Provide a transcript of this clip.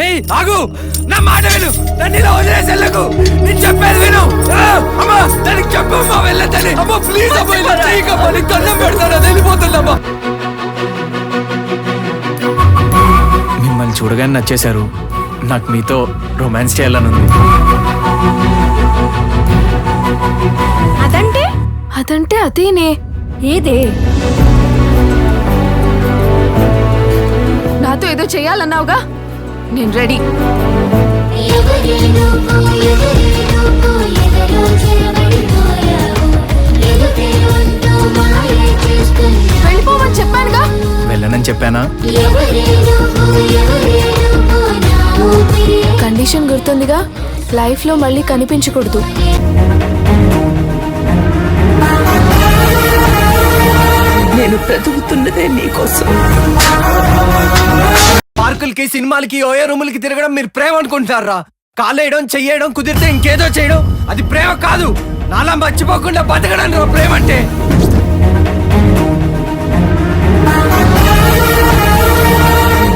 ఏయ్ ఆగు! నా మాట విను. నన్ను ఇలా వదిలేసి వెళ్ళకు. నేను చెప్పేది విను. అమ్మా దానికి చెప్పు అమ్మా వెళ్ళదని అమ్మా ప్లీజ్ అమ్మా ఇలా చేయకమ్మా నీకు దండం పెడతాను. అది వెళ్ళిపోతుందమ్మా మిమ్మల్ని చూడగానే నచ్చేశారు. నాకు మీతో రొమాన్స్ చేయాలని ఉంది. అదంటే? అదంటే అదేనే. ఏదే? నాతో ఏదో చెయ్యాలన్నావుగా నేను రెడీ. వెళ్ళిపోమని చెప్పానుగా? వెళ్ళనని చెప్పానా? కండిషన్ గుర్తుందిగా? లైఫ్లో మళ్ళీ కనిపించకూడదు. నేను బ్రతుకుతున్నదే నీకోసం పార్కులకి సినిమాలకి ఓయో రూములకి తిరగడం మీరు ప్రేమ అనుకుంటారా కాలేయడం చెయ్యడం కుదిరితే ఇంకేదో చేయడం అది ప్రేమ కాదు. నాలా మర్చిపోకుండా బతకడం రా ప్రేమ అంటే.